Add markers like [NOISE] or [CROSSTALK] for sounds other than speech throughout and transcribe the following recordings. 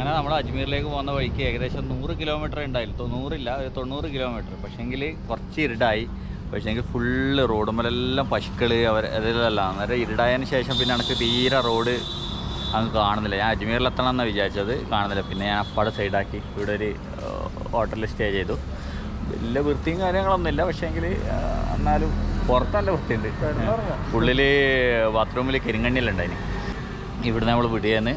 അങ്ങനെ നമ്മൾ അജ്മീറിലേക്ക് പോകുന്ന വഴിക്ക് ഏകദേശം നൂറ് കിലോമീറ്റർ ഉണ്ടായില്ല. തൊണ്ണൂറില്ല ഒരു തൊണ്ണൂറ് കിലോമീറ്റർ പക്ഷേങ്കിൽ കുറച്ച് ഇരുടായി. പക്ഷേങ്കിൽ ഫുള്ള് റോഡുമ്മലെല്ലാം പശുക്കൾ അവർ അതിലല്ല അന്നേരം ഇരുടായതിന് ശേഷം പിന്നെ എനിക്ക് തീരെ റോഡ് അങ്ങ് കാണുന്നില്ല. ഞാൻ അജ്മീറിലെത്തണം എന്നാണ് വിചാരിച്ചത്. കാണുന്നില്ല. പിന്നെ ഞാൻ അപ്പാടെ സൈഡാക്കി ഇവിടെ ഒരു ഹോട്ടലിൽ സ്റ്റേ ചെയ്തു. വലിയ വൃത്തിയും കാര്യങ്ങളൊന്നുമില്ല. പക്ഷേങ്കിൽ എന്നാലും പുറത്തല്ല വൃത്തിയുണ്ട്. ഉള്ളിൽ ബാത്റൂമിൽ കരിങ്കണ്ണിലുണ്ടായിന് ഇവിടെ നമ്മൾ വിടിയേന്ന്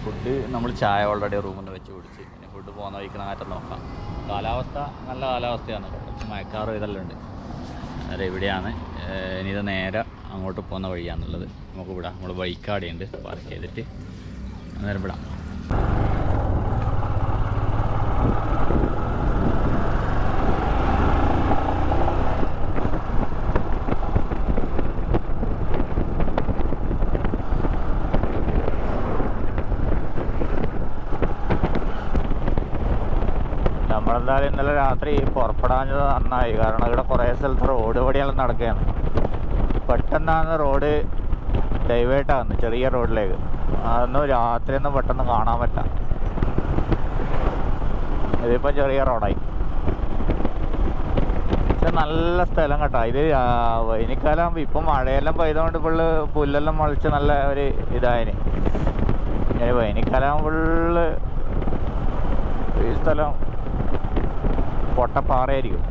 ഫുഡ് നമ്മൾ ചായ ഓൾറെഡി റൂമിൽ നിന്ന് വെച്ച് കുടിച്ച്. പിന്നെ ഫുഡ് പോകുന്ന വഴിക്ക് മാറ്റം നോക്കാം. കാലാവസ്ഥ നല്ല കാലാവസ്ഥയാണ്. കുറച്ച് മയക്കാറും ഇതെല്ലാം ഉണ്ട്. അത് ഇനി ഇത് നേരെ അങ്ങോട്ട് പോകുന്ന വഴിയാണുള്ളത് നമുക്ക് വിടാം. നമ്മൾ ബൈക്കാടെയുണ്ട് പാർക്ക് ചെയ്തിട്ട്. അന്നേരം വിടാം നമ്മളെന്തായാലും ഇന്നലെ രാത്രി പുറപ്പെടാഞ്ഞത് നന്നായി. കാരണം ഇവിടെ കുറേ സ്ഥലത്ത് റോഡ് പണിയെല്ലാം നടക്കുകയാണ്. പെട്ടെന്നാണ് റോഡ് ഡൈവേർട്ട് ആകുന്നത് ചെറിയ റോഡിലേക്ക് അതൊന്നും രാത്രിയൊന്നും പെട്ടെന്ന് കാണാൻ പറ്റാം ഇതിപ്പോൾ ചെറിയ റോഡായി പക്ഷെ നല്ല സ്ഥലം കേട്ടോ. ഇത് വേനൽക്കാലം ഇപ്പം മഴയെല്ലാം പെയ്തുകൊണ്ട് ഫുള്ള് പുല്ലെല്ലാം മുളച്ച് നല്ല ഒരു ഇതായതിന് വേനൽക്കാലം ഫുള്ള് ഈ സ്ഥലം പൊട്ടപ്പാറയായിരിക്കും.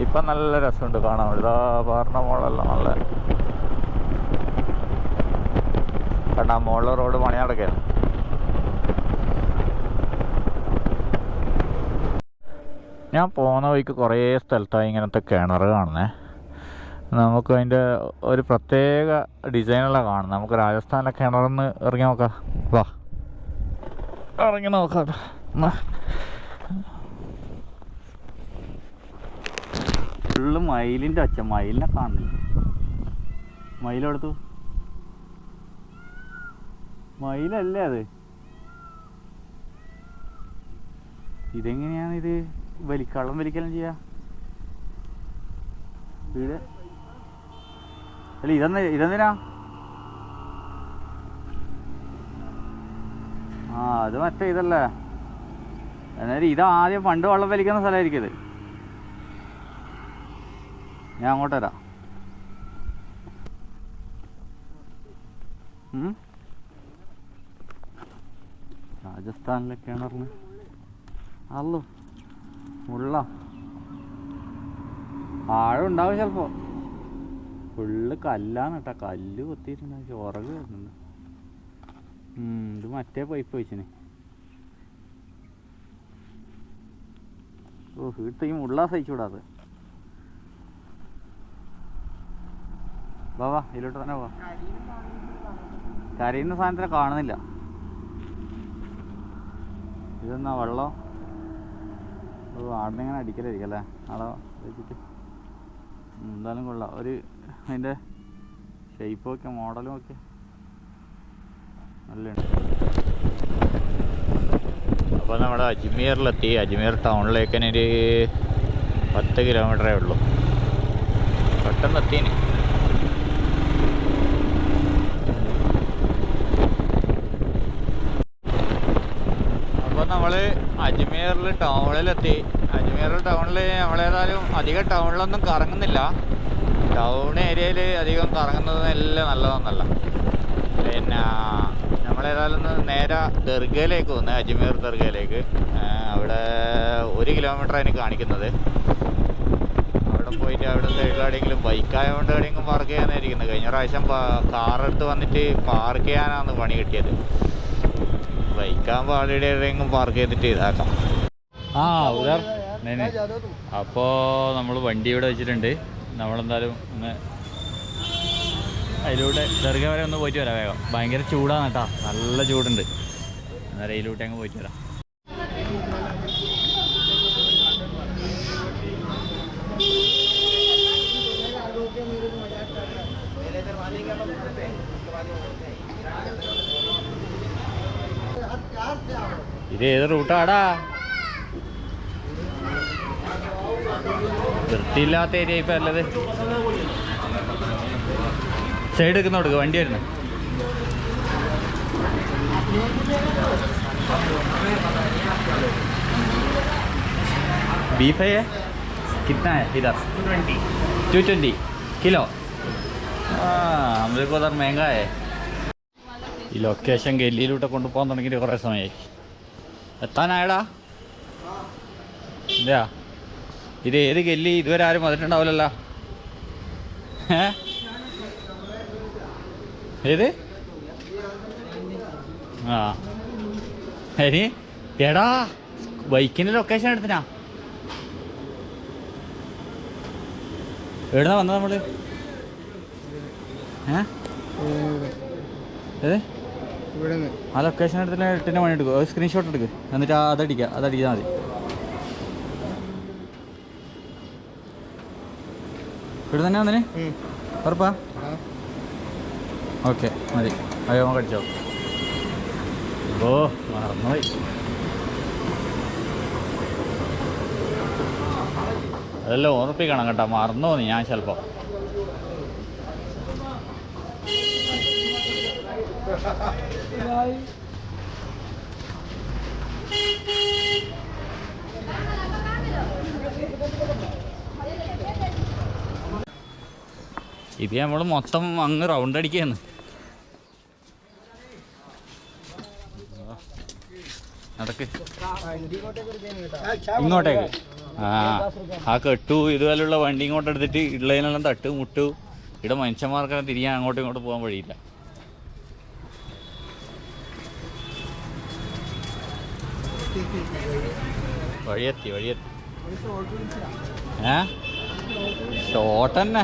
ഇപ്പം നല്ല രസമുണ്ട് കാണാൻ. ഇതാ പാറിന്റെ മോളെല്ലാം നല്ല കാരണം ആ മോളിലെ റോഡ് പണി നടക്കുകയാണ് ഞാൻ പോകുന്ന വഴിക്ക് കുറേ സ്ഥലത്തായി ഇങ്ങനത്തെ കിണർ കാണുന്നേ. നമുക്ക് അതിന്റെ ഒരു പ്രത്യേക ഡിസൈനുള്ള കാണുന്നത്. നമുക്ക് രാജസ്ഥാനിലെ കിണറിന്ന് ഇറങ്ങി നോക്കാം. വാ. ഇറങ്ങി നോക്കാം. ഫുള്ള് മയിലിന്റെ ഒച്ച. മയിലിനെ കാണുന്നില്ല. മയിലെടുത്തു മയിലല്ലേ അത്? ഇതെങ്ങനെയാണ് ഇത്? വലിക്കള്ളം വലിക്കലും ചെയ്യാ? ഇത്? അല്ല ഇതെന്ന ഇതെന്തിനാ? ആ അത് മറ്റേ ഇതല്ല. എന്നാലും ഇത് ആദ്യം പണ്ട് വള്ളം വലിക്കുന്ന സ്ഥലമായിരിക്കും ഇത്. ഞാൻ അങ്ങോട്ട് വരാം. രാജസ്ഥാനിലെ കിണറിന് അല്ലോ ഉള്ള ആഴം ഉണ്ടാവും ചിലപ്പോ. ഫുള്ള് കല്ലാണ് കേട്ടോ. കല്ല് കൊത്തിയിട്ടുണ്ട്. ചോറക് വരുന്നുണ്ട്. ഇത് മറ്റേ പൈപ്പ് വെച്ചിന്. ഓ വീട്ടിൽ ഈ മുള്ള സഹിച്ചുകൂടാതെ വാ ഇതിലോട്ട് തന്നെ പോവാ. കരയുന്ന സാധനത്തിനെ കാണുന്നില്ല. ഇതെന്നാ വെള്ളം? ഓ ഇങ്ങനെ അടിക്കലായിരിക്കും അല്ലേ? വെച്ചിട്ട്. എന്തായാലും കൊള്ളാം. ഒരു അതിന്റെ ഷേപ്പും ഒക്കെ മോഡലും ഒക്കെ. നല്ലുണ്ട്. അപ്പോൾ നമ്മുടെ അജ്മീറിലെത്തി. അജ്മീർ ടൗണിലേക്ക് പത്ത് കിലോമീറ്ററേ ഉള്ളൂ. പെട്ടെന്ന് എത്തീന് നമ്മൾ അജ്മീറിൽ ടൗണിലെത്തി അജ്മീർ ടൗണിൽ നമ്മളേതായാലും അധികം ടൗണിലൊന്നും കറങ്ങുന്നില്ല. ടൗൺ ഏരിയയിൽ അധികം കറങ്ങുന്നത് എല്ലാം നല്ലതൊന്നല്ല. പിന്നെ നമ്മളേതായാലും നേരെ ദർഗയിലേക്ക് വന്ന് അജ്മീർ ദർഗയിലേക്ക്. അവിടെ ഒരു കിലോമീറ്റർ എനിക്ക് കാണിക്കുന്നത്. അവിടെ പോയിട്ട് അവിടെ സൈഡിൽ എവിടെയെങ്കിലും ബൈക്കായതുകൊണ്ട് എവിടെയെങ്കിലും പാർക്ക് ചെയ്യാനായിരിക്കുന്നത് കഴിഞ്ഞ പ്രാവശ്യം കാർ എടുത്ത് വന്നിട്ട് പാർക്ക് ചെയ്യാനാണ് പണി കിട്ടിയത്. ബൈക്കാകുമ്പോൾ ആളുടെ എവിടെയെങ്കിലും പാർക്ക് ചെയ്തിട്ട് ഇതാക്കാം. ആ ഉദാഹരണം അപ്പോ നമ്മൾ വണ്ടി ഇവിടെ വെച്ചിട്ടുണ്ട്. നമ്മളെന്തായാലും ഒന്ന് അതിലൂടെ ദർഗ വരെ ഒന്ന് പോയിട്ട് വരാം വേഗം. ഭയങ്കര ചൂടാണ് കേട്ടോ. നല്ല ചൂടുണ്ട്. അന്നേരം അതിലൂടെ അങ്ങ് പോയിട്ട് വരാം. ഇത് ഏത് റൂട്ടാടാ വൃത്തിയില്ലാത്ത ഏരിയ ഇപ്പം അല്ലത് സൈഡ് എടുക്കുന്ന കൊടുക്കുക വണ്ടി വരുന്നു बीफ है ये कितना है इधर टू ट्वेंटी किलो हाँ हमरे को उधर महंगा है ഈ ലൊക്കേഷൻ ഗല്ലിയിലൂടെ കൊണ്ടുപോകാൻ തുടങ്ങിയിട്ട് കുറേ സമയമായി എത്താനായടാ? ഇതാ ഇത് ഏത് ഗല്ലി? ഇതുവരെ ആരും വന്നിട്ടുണ്ടാവില്ലല്ലോ. ഏത്? ആ. ഇനി എടാ ബൈക്കിന്റെ ലൊക്കേഷൻ എടുത്തിനാ. എവിടുന്നാ വന്നത് നമ്മൾ? ഏ? ഏത്? ആ ലൊക്കേഷൻ എടുത്തിട്ട് എട്ടിന്റെ പണി എടുക്കും. സ്ക്രീൻഷോട്ട് എടുക്ക്. എന്നിട്ട് അതടിക്കുക അതടിച്ചാൽ മതി. ഇവിടെ തന്നെ വന്നിന്? ഉറപ്പാ? ഓക്കെ മതി. അയ്യോ കടിച്ചോ ഓ മറന്നുപോയി. അതെല്ലാം ഓർപ്പിക്കണം കേട്ടോ. മറന്നു പോന്നി ഞാൻ ചിലപ്പോൾ ഇത് നമ്മൾ മൊത്തം അങ്ങ് റൗണ്ട് അടിക്കുകയാണ് നടക്ക്. ഇങ്ങോട്ടേക്ക്. ആ ആ കെട്ടു ഇതുപോലുള്ള വണ്ടി ഇങ്ങോട്ട് എടുത്തിട്ട് ഉള്ളതിനെല്ലാം തട്ട് മുട്ടു. ഇവിടെ മനുഷ്യന്മാർക്കെല്ലാം തിരിയാൻ അങ്ങോട്ടും ഇങ്ങോട്ടും പോകാൻ വഴിയില്ല. വഴിയെത്തി വഴിയെത്തി. ഏ? ഷോട്ട് തന്നെ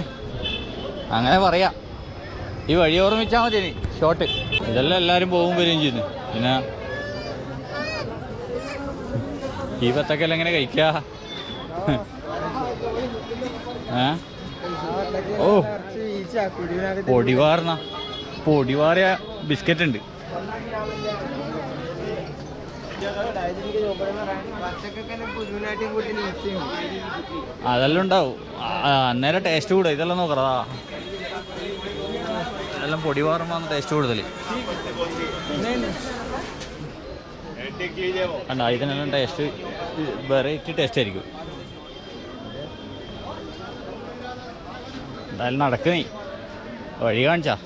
അങ്ങനെ പറയാം. ഈ വഴി ഓർമ്മിച്ചാൽ മതി ഇനി. ഷോട്ട്. ഇതെല്ലാം എല്ലാവരും പോകും വരികയും ചെയ്യുന്നു. പിന്നെ ഈ പത്തക്കെല്ലാം എങ്ങനെ കഴിക്കുക ഏ? ഓ. പൊടിവാർന്ന പൊടിവാറിയ ബിസ്ക്കറ്റ് ഉണ്ട് അതെല്ലാം ഉണ്ടാവും. അന്നേരം ടേസ്റ്റ് കൂടും. ഇതെല്ലാം നോക്കറാ പൊടി പൊടിവാറുമ്പോൾ ടേസ്റ്റ് കൂടുതൽ കണ്ട ഇതിനെല്ലാം ടേസ്റ്റ് വെറൈറ്റി ടേസ്റ്റ് ആയിരിക്കും. എന്തായാലും നടക്കുന്നേ വഴി കാണിച്ചാ.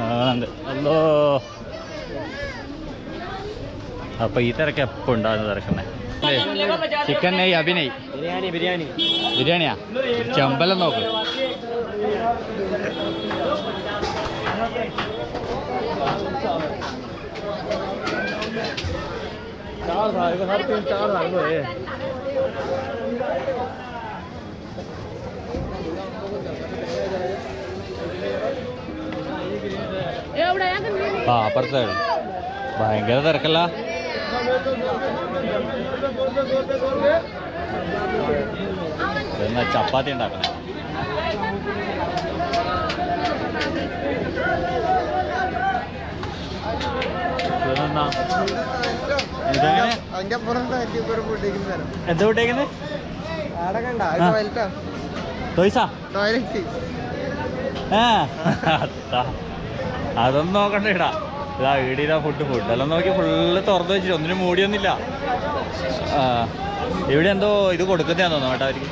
ആ, ഉണ്ട്. അല്ലോ അപ്പൊ ഈ തിരക്ക് എപ്പോ ഉണ്ടാകുന്ന തിരക്കുന്നേ ചിക്കൻ നെയ് അഭിനയ് ബിരിയാണി ബിരിയാണി ബിരിയാണിയാ ചെമ്പലം നോക്ക് चार था एक हर तीन चार था ആ അപ്പുറത്തെ. ഭയങ്കര തിരക്കല്ല. എന്നാ ചപ്പാത്തി ഉണ്ടാക്കണേ. എന്താ വിട്ടേക്കുന്നത്. ടോയ്ലറ്റാ. [LAUGHS] അതൊന്നും നോക്കണ്ട ഇടാ ഇതാ ഈടിയിലാ ഫുഡ് ഫുഡ് എല്ലാം നോക്കി ഫുള്ള് തുറന്നു വെച്ചിട്ട് ഒന്നിനും മൂടിയൊന്നുമില്ല. ഇവിടെ എന്തോ ഇത് കൊടുക്കുന്നതാന്ന് തോന്നുന്നു കേട്ടോ അവർക്ക്.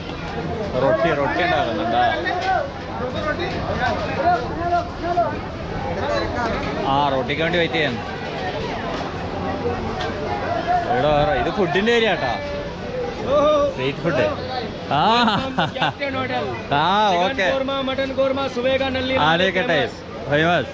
റൊട്ടി റൊട്ടി ഉണ്ടാകുന്നുണ്ടാ ആ റൊട്ടിക്ക് വേണ്ടി വെയിറ്റ് ചെയ്യാൻ. ഇവിടെ ഇത് ഫുഡിന്റെ ഏരിയ കേട്ടാ. സ്ട്രീറ്റ് ഫുഡ് ആ. ആ ഓക്കെ ആലോചിക്കട്ടെ ഫേമസ്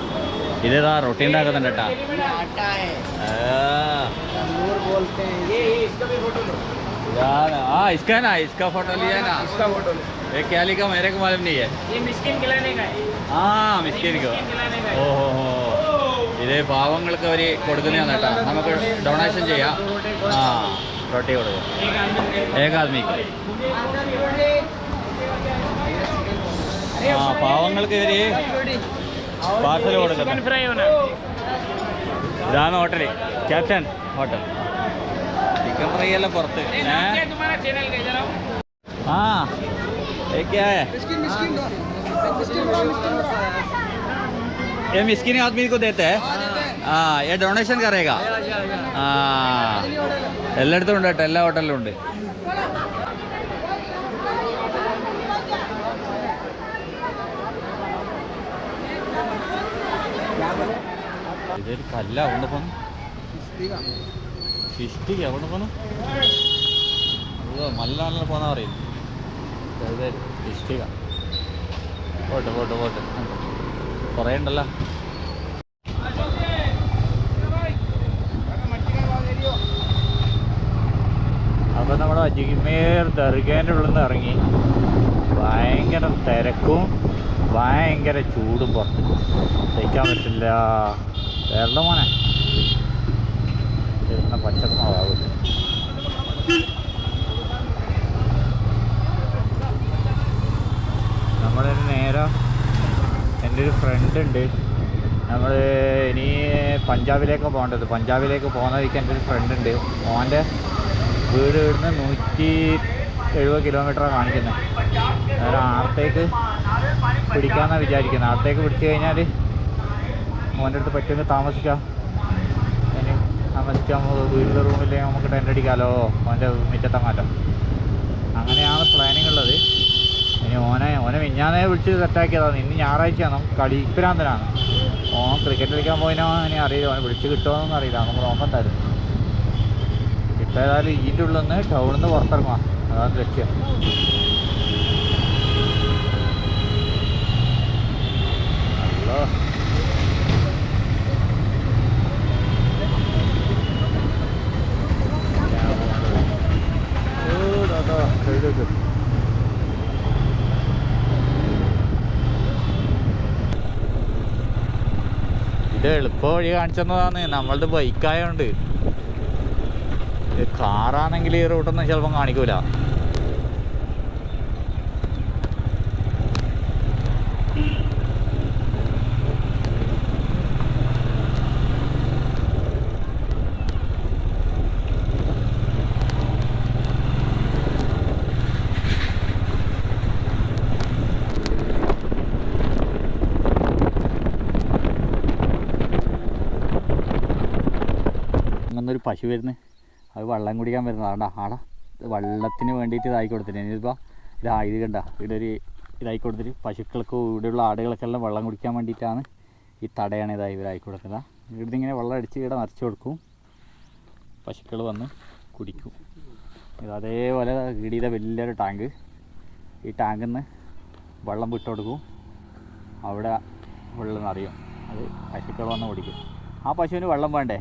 ये दाल ये मटन ഇതാ റൊട്ടി ഉണ്ടാക്കുന്നുണ്ട് കേട്ടാ आटा है ആ, तंदूर बोलते हैं ये ये इसका भी फोटो लो ഇതാണ് ആ ഇസ്കാ ना इसका फोटो लिया ना इसका फोटो लो ये क्या लिखा मेरे को मालूम नहीं है ये मिस्किन खिलाने का है ആ മിസ്കിനിക്കോ खिलाने का ഓ ഹോ ഹോ ഇത് പാവങ്ങൾക്ക് അവർ കൊടുക്കുന്നതാണ് കേട്ടോ നമുക്ക് ഡൊണേഷൻ ചെയ്യാം ആ റൊട്ടി കൊടുക്കും एक आदमी ഏക ആദ്മിക്ക് ആ പാവങ്ങൾക്ക് ഇവര് പാർസൽ चिकन കൊടുക്കുന്നത് फ्राई होना ഇതാണ് hotel captain hotel chicken fry എല്ലാം പുറത്ത് ये ഏ नाम क्या है तुम्हारा चैनल का जरा ആ ये क्या है ये मिस्किन आदमी को देते हैं हाँ ये डोनेशन करेगा ആ എല്ലായിടത്തും ഉണ്ട് കേട്ടോ എല്ലാ ഹോട്ടലിലും ഉണ്ട് ഇതൊരു കല്ല അവിടെ പോന്നു ഇഷ്ടിക മല്ലാണല്ലോ പോന്നാ പറയും ഇഷ്ടിക പോട്ടെ പോട്ടെ പോട്ടെ. കുറേ ഉണ്ടല്ലോ. നമ്മൾ അജ്മീർ ദർഗേന്റെ ഉള്ളിൽ നിന്ന് ഇറങ്ങി. ഭയങ്കര തിരക്കും. ഭയങ്കര ചൂടും പുറത്ത്. സഹിക്കാൻ പറ്റില്ല. വേറെ മോനെ? പച്ചക്കമാവും നമ്മളിനി നേരെ എന്റെ ഒരു ഫ്രണ്ട് ഉണ്ട്. നമ്മൾ ഇനി പഞ്ചാബിലേക്ക് പോകേണ്ടത്. പഞ്ചാബിലേക്ക് പോകുന്ന വഴിക്ക് എന്റെ ഒരു ഫ്രണ്ട് ഉണ്ട്. മോന്റെ വീട് ഇവിടുന്ന് നൂറ്റി എഴുപത് കിലോമീറ്ററാണ് കാണിക്കുന്നത്. ആർത്തേക്ക് പിടിക്കാമെന്നാണ് വിചാരിക്കുന്നത് അവിടത്തേക്ക് പിടിച്ചു കഴിഞ്ഞാൽ മോന്റെ അടുത്ത് പറ്റുമെങ്കിൽ താമസിക്കാം. ഇനി താമസിക്കാം വീട്ടിലെ റൂമില്ലെങ്കിൽ നമുക്ക് ടെന്റ് അടിക്കാമല്ലോ മോന്റെ മുറ്റത്തങ്ങാറ്റം അങ്ങനെയാണ് പ്ലാനിങ് ഉള്ളത്. ഇനി ഓനെ ഓനെ മിഞ്ഞാന്നേ വിളിച്ച് സെറ്റാക്കിയതാണ് ഇന്ന് ഞായറാഴ്ചയാണ്. കളിപ്പിരാന്തനാണ് ഓൻ ക്രിക്കറ്റ് കളിക്കാൻ പോയിനോ ഇനി അറിയില്ല. ഓനെ വിളിച്ച് കിട്ടുമോന്നൊന്നും അറിയില്ല. നമുക്ക് നോക്കാൻ തരും ഇപ്പം ഏതായാലും ഇതിന്റെ ഉള്ളിൽ നിന്ന് ടൗണിൽ നിന്ന് പുറത്തിറങ്ങുക അതാണ് ലക്ഷ്യം. ഇത് എളുപ്പ വഴി കാണിച്ചെന്നതാണ്. നമ്മളത് ബൈക്കായോണ്ട് കാറാണെങ്കിൽ ഈ റൂട്ടൊന്നും ചിലപ്പം കാണിക്കൂല. പശു വരുന്നത് അത് വെള്ളം കുടിക്കാൻ വരുന്നത്. ആടാ വെള്ളത്തിന് വേണ്ടിയിട്ട് ഇതായി കൊടുത്തിട്ട് ഇനിയിപ്പോൾ ഇതാ ഇത് കണ്ട. ഇവിടെ ഒരു ഇതായി കൊടുത്തിട്ട് പശുക്കൾക്ക് ഇവിടെയുള്ള ആടുകൾക്കെല്ലാം വെള്ളം കുടിക്കാൻ വേണ്ടിയിട്ടാണ് ഈ തടയാണ് ഇതായി ഇവരായി കൊടുക്കുന്നത്. ഇവിടുന്ന് ഇങ്ങനെ വെള്ളം അടിച്ച് ഇവിടെ നിറച്ച് കൊടുക്കും. പശുക്കൾ വന്ന് കുടിക്കും. ഇത് അതേപോലെ ഇടിയുടെ വലിയൊരു ടാങ്ക്. ഈ ടാങ്കിൽ നിന്ന് വെള്ളം വിട്ട് കൊടുക്കും. അവിടെ വെള്ളം നിറയും. അത് പശുക്കൾ വന്ന് കുടിക്കും. ആ പശുവിന് വെള്ളം വേണ്ടേ?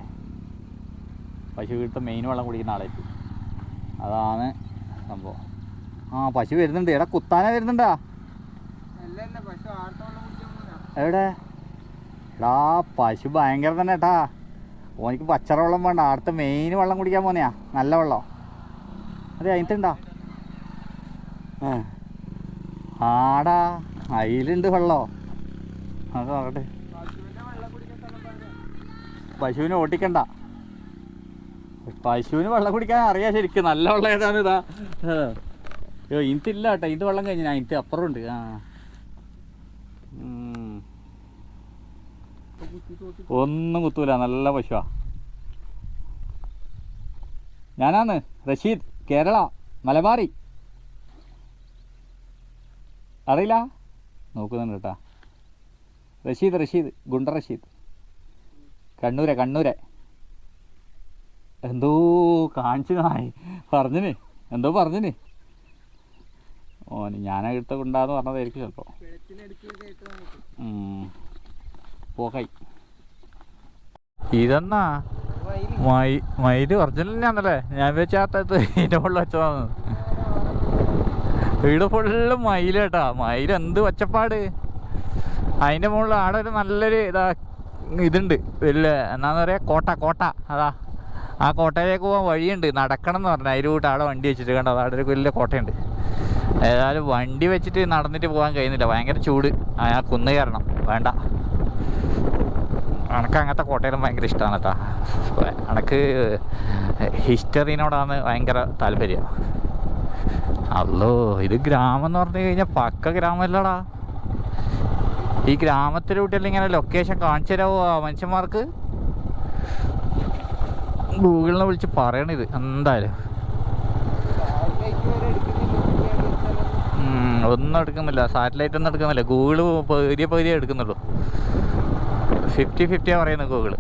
പശു വീട്ടിൽ മെയിൻ വെള്ളം കുടിക്കുന്ന ആളായിട്ട് അതാണ് സംഭവം. ആ പശു വരുന്നുണ്ട്. എടാ കുത്താനാ വരുന്നുണ്ടാ? എവിടെ? എടാ പശു ഭയങ്കര തന്നെ ഏട്ടാ ഓനിക്ക് പച്ചറ വെള്ളം വേണ്ട. അടുത്ത മെയിൻ വെള്ളം കുടിക്കാൻ പോന്നെയാ. നല്ല വെള്ളം. അതെ അതിനുണ്ടാ ആടാ അതിലുണ്ട് വെള്ളോ. അത് നോക്കട്ടെ പശുവിനെ ഓട്ടിക്കണ്ട. പശുവിന് വെള്ളം കുടിക്കാൻ അറിയാം ശരിക്കും. നല്ല വെള്ളം ഏതാണ് ഇതാ. അയ്യോ ഇനത്തില്ല കേട്ടോ. ഇത് വെള്ളം കഴിഞ്ഞ ഞാൻ ഇനത്ത് അപ്പുറം ഉണ്ട് ആ. ഒന്നും കുത്തൂല. നല്ല പശുവാ. ഞാനാന്ന്. റഷീദ് കേരള മലബാറി. അറിയില്ല? നോക്കുന്നുണ്ട് കേട്ടാ. റഷീദ് റഷീദ് ഗുണ്ട റഷീദ്. കണ്ണൂരെ കണ്ണൂരെ. എന്തോ കാണിച്ചു നായി പറഞ്ഞിന്. എന്തോ പറഞ്ഞിന്. ഓന് ഞാൻ എടുത്ത കൊണ്ടാന്ന് പറഞ്ഞതായിരിക്കും ചിലപ്പോൾ പോകായി. ഇതെന്നാ? മൈ മയിൽ ഒറിജിനൽ തന്നെയാണല്ലേ? ഞാൻ വെച്ചാത്തത് ഇതിന്റെ മുകളിൽ വെച്ചതാണ് വീട് ഫുള്ള് മയിലേട്ടാ. മയിൽ എന്ത് ഒച്ചപ്പാട് അതിന്റെ മുകളിൽ ആടെ ഒരു നല്ലൊരു ഇതാ ഇതുണ്ട്. വലിയ എന്നാന്ന് പറയാ കോട്ട കോട്ട. അതാ. ആ കോട്ടയിലേക്ക് പോകാൻ വഴിയുണ്ട്. നടക്കണം എന്ന് പറഞ്ഞാൽ അതിൽ കൂട്ട് അവിടെ വണ്ടി വെച്ചിട്ട് കണ്ടോ? അവിടെ ഒരു വലിയ കോട്ടയുണ്ട്. ഏതായാലും വണ്ടി വെച്ചിട്ട് നടന്നിട്ട് പോകാൻ കഴിയുന്നില്ല. ഭയങ്കര ചൂട്. ആ ആ കുന്ന് കയറണം. വേണ്ട. എനക്ക് അങ്ങനത്തെ കോട്ടയിലും ഭയങ്കര ഇഷ്ടമാണ് കേട്ടോ. എനക്ക് ഹിസ്റ്ററിനോടാണ് ഭയങ്കര താല്പര്യം. അല്ലോ ഇത് ഗ്രാമം എന്ന് പറഞ്ഞു കഴിഞ്ഞാൽ പക്ക ഗ്രാമമല്ലടാ. ഈ ഗ്രാമത്തിലൂട്ടിയല്ല ഇങ്ങനെ ലൊക്കേഷൻ കാണിച്ചു തരാമോ മനുഷ്യന്മാർക്ക്? ഗൂഗിളിനെ വിളിച്ച് പറയണിത്. എന്തായാലും. ഒന്നും എടുക്കുന്നില്ല. സാറ്റലൈറ്റ് ഒന്നും എടുക്കുന്നില്ല. ഗൂഗിൾ പകുതിയെ പകുതിയെ എടുക്കുന്നുള്ളൂ. ഫിഫ്റ്റി ഫിഫ്റ്റിയാണ് പറയുന്നത് ഗൂഗിൾ.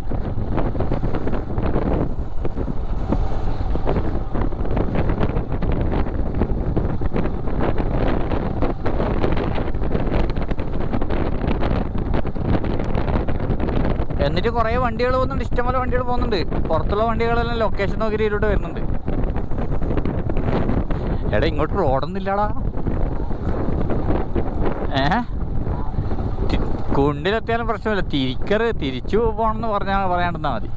എന്നിട്ട് കുറേ വണ്ടികൾ പോകുന്നുണ്ട്. ഇഷ്ടംപോലെ വണ്ടികൾ പോകുന്നുണ്ട്. പുറത്തുള്ള വണ്ടികളെല്ലാം ലൊക്കേഷൻ നോക്കി ഇതിലൂടെ വരുന്നുണ്ട്. എടാ ഇങ്ങോട്ട് റോഡൊന്നുമില്ലടാ. ഏ? കുണ്ടിലെത്തിയാലും പ്രശ്നമില്ല. തിരിക്കറ് തിരിച്ചു പോകണമെന്ന് പറഞ്ഞാൽ പറയാണ്ടെന്നാൽ മതി.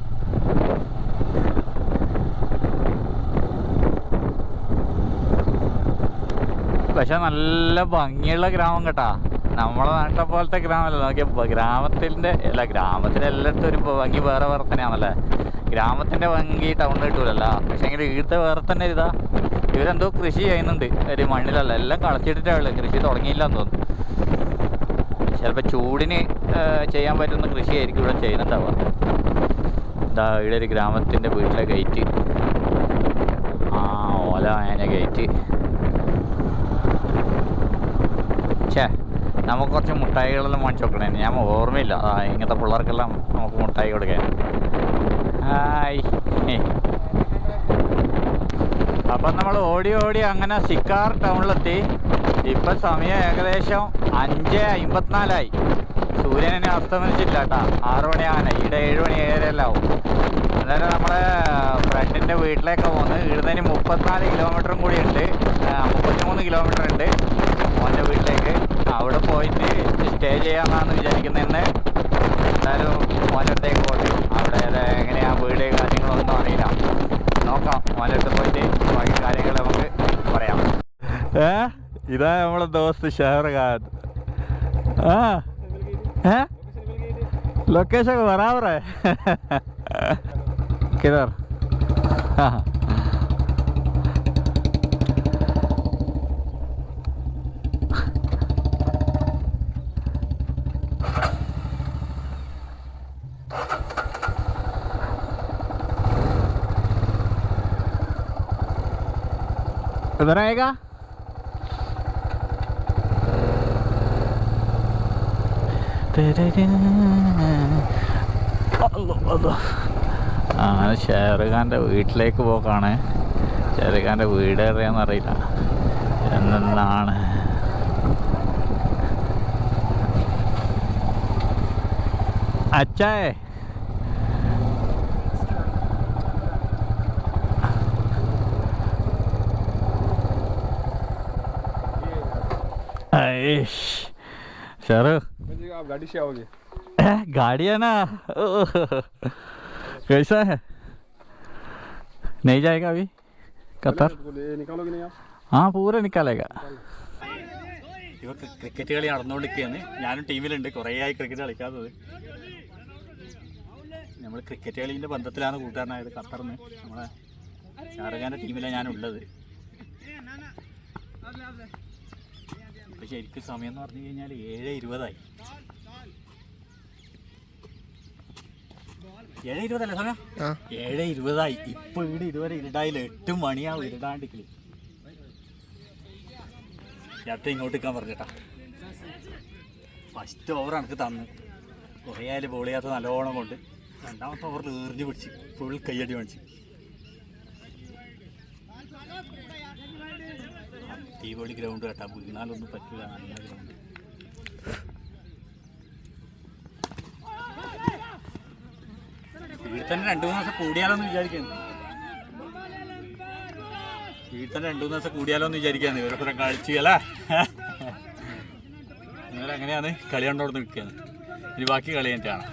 പക്ഷെ നല്ല ഭംഗിയുള്ള ഗ്രാമം കേട്ടാ. നമ്മളെ നാട്ടിലെ പോലത്തെ ഗ്രാമമല്ല. നോക്കിയ ഗ്രാമത്തിന്റെ അല്ല ഗ്രാമത്തിലെ എല്ലായിടത്തും ഒരു ഭംഗി വേറെ വേറെ തന്നെയാണല്ലേ ഗ്രാമത്തിന്റെ ഭംഗി ടൗണിൽ കിട്ടൂലല്ല. പക്ഷെ എങ്കിൽ ഇവിടുത്തെ വേറെ തന്നെ ഇതാ. ഇവരെന്തോ കൃഷി ചെയ്യുന്നുണ്ട്. ഒരു മണ്ണിലല്ല എല്ലാം കളച്ചിട്ടിട്ടേ കൃഷി തുടങ്ങിയില്ല എന്ന് തോന്നുന്നു. ചിലപ്പോൾ ചൂടിന് ചെയ്യാൻ പറ്റുന്ന കൃഷി ആയിരിക്കും ഇവിടെ ചെയ്യുന്നുണ്ടാവുക. ഇതാ ഇവിടെ ഒരു ഗ്രാമത്തിന്റെ വീട്ടിലെ ഗേറ്റ് ആ ഓല ആന ഗേറ്റ് ഛേ നമുക്ക് കുറച്ച് മുട്ടായികളെല്ലാം വാങ്ങിച്ചു നോക്കണേ ഞാൻ ഓർമ്മയില്ല. ആ ഇങ്ങനത്തെ പിള്ളേർക്കെല്ലാം നമുക്ക് മുട്ടായി കൊടുക്കാൻ. ഹായ്. അപ്പം നമ്മൾ ഓടി ഓടി അങ്ങനെ സിക്കാർ ടൗണിലെത്തി. ഇപ്പം സമയം ഏകദേശം അഞ്ച് അമ്പത്തിനാലായി. സൂര്യനെ അസ്തമിച്ചില്ല കേട്ടാ. ആറു മണിയാകാനായി ഇവിടെ ഏഴ് മണി ഏഴരല്ലാവും അന്നേരം നമ്മളെ ഫ്രണ്ടിന്റെ വീട്ടിലേക്ക് പോകുന്നത് ഇവിടുന്ന് മുപ്പത്തിനാല് കിലോമീറ്ററും കൂടി ഉണ്ട്. മുപ്പത്തിമൂന്ന് കിലോമീറ്റർ ഉണ്ട്. മോന്റെ വീട്ടിലേക്ക് അവിടെ പോയിട്ട് സ്റ്റേ ചെയ്യാമെന്നാണ് വിചാരിക്കുന്നതെന്ന് എന്തായാലും മോനടുത്തേക്ക് പോട്ടെ അവിടെ എങ്ങനെയാണ് വീട് കാര്യങ്ങളൊന്നും അറിയില്ല. നോക്കാം മോനടുത്ത് പോയിട്ട് ബാക്കി കാര്യങ്ങൾ നമുക്ക് പറയാം. ഏ? ഇതാ നമ്മളെ ദോസ്ത് ഷെഹർഖാൻ ആ? ഏ? ലൊക്കേഷൻ ബറാബറേ കിതർ. ആ. उधर आएगा അങ്ങനെ ഷെയർഖാൻ്റെ വീട്ടിലേക്ക് പോക്കാണ് ഷെയർഖാൻ്റെ വീട് എവിടെയാണെന്ന് അറിയില്ല എന്നാണ് അച്ചായേ ऐश शरू आप गाड़ी से आओगे ए, गाड़ी है ना ओह, कैसा है नहीं जाएगा अभी कतर निकालोगे नहीं आप ആ പൂര നിക്കാലേക്ക ഇവർക്ക് ക്രിക്കറ്റ് കളി നടന്നുകൊണ്ടിരിക്കുകയാണ് ഞാനും ടീമിലുണ്ട് കുറേ ആയി ക്രിക്കറ്റ് കളിക്കാത്തത് നമ്മൾ ക്രിക്കറ്റ് കളീൻ്റെ ബന്ധത്തിലാണ് കൂട്ടുകാരനായത് ഖത്തറിന് നമ്മളെ ഷാറുഖാൻ്റെ ടീമിലാണ് ഞാനുള്ളത് ഇപ്പം ശരിക്കും സമയം എന്ന് പറഞ്ഞു കഴിഞ്ഞാൽ ഏഴ് ഇരുപതായി. ഏഴ് ഇരുപതല്ലേ സമയം? ഏഴ് ഇരുപതായി. ഇപ്പൊ ഇവിടെ ഇതുവരെ ഇരുടായില്ല. എട്ട് മണിയാവും ഇരുടാണ്ടിക്കൽ നേരത്തെ ഇങ്ങോട്ട് നിൽക്കാൻ പറഞ്ഞിട്ടാ. ഫസ്റ്റ് ഓവർ എനിക്ക് തന്നു. കുറേ ആയാലും ബോൾ ചെയ്യാത്ത നല്ലോണം കൊണ്ട്. രണ്ടാമത്തെ ഓവറിൽ എറിഞ്ഞു പിടിച്ച്. ഫുൾ കയ്യടി മേടിച്ച്. അടിപൊളി ഗ്രൗണ്ട് കേട്ടാ വീണാലൊന്നും പറ്റില്ല നല്ല ഇവിടെ തന്നെ രണ്ടു മൂന്ന് ദിവസം കൂടിയാലോന്ന് വിചാരിക്കുന്നു വീട്ടിൽ തന്നെ രണ്ടു മൂന്ന് ദിവസം കൂടിയാലോ എന്ന് വിചാരിക്കാന്ന് ഇവരൊക്കെ കളിച്ചു അല്ലേ എങ്ങനെയാണ്? കളി കണ്ടോണ്ട് നിൽക്കുകയാണ്. ഇനി ബാക്കി കളി കഴിഞ്ഞിട്ടാണ്